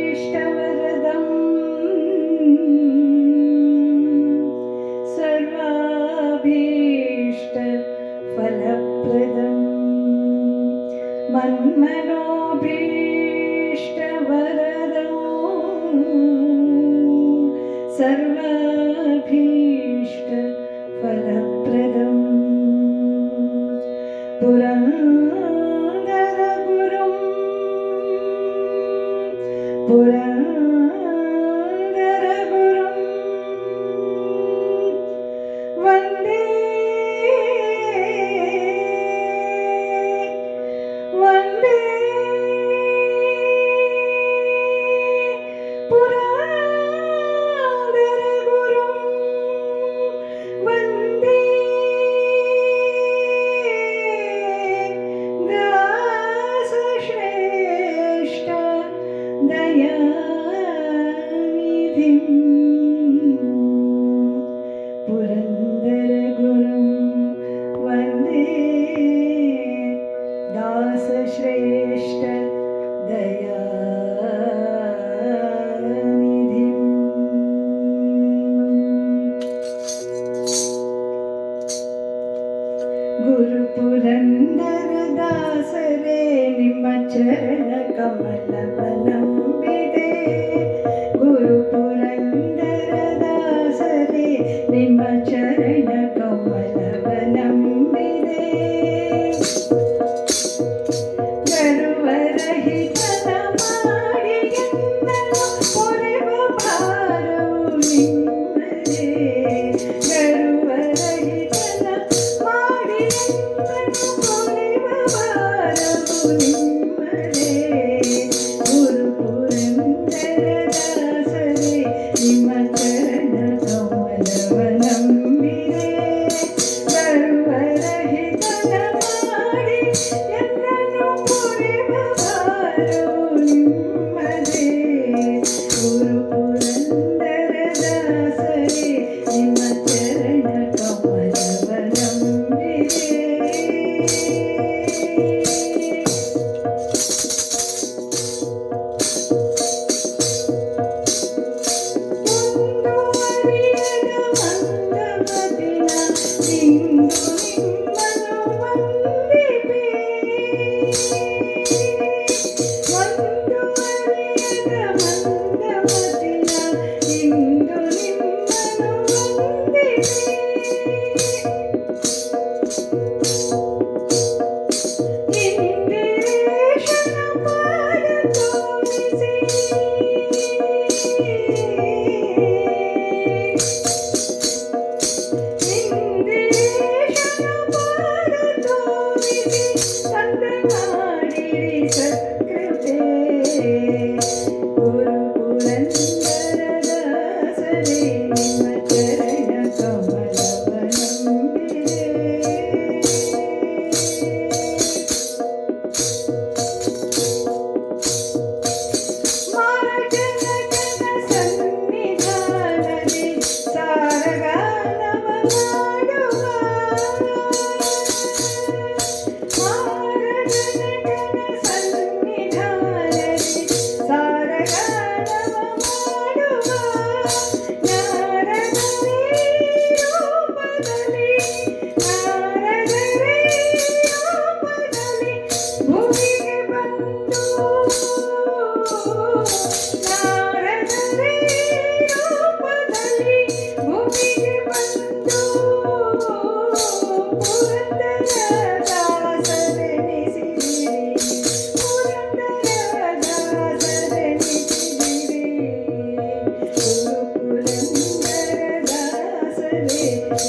മന്മനോഭീഷ്ടവരദം സർവാഭീഷ്ട ഫലപ്രദം മന്മനോഭീഷ്ടവരദം സർവാഭീഷ്ട por amor.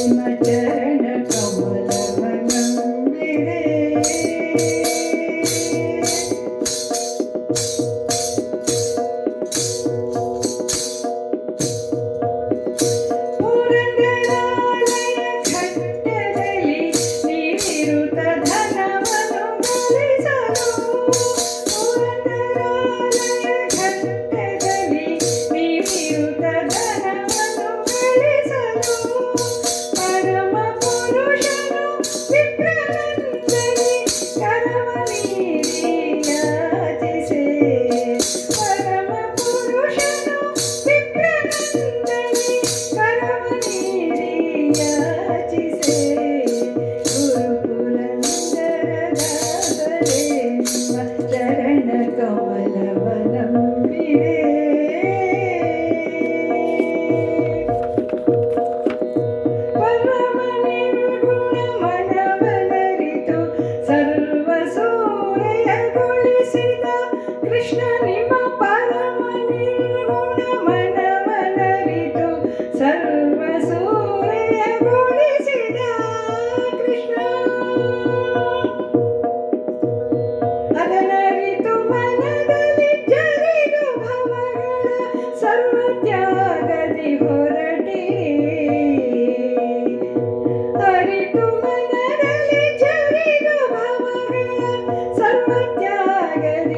my day লাগে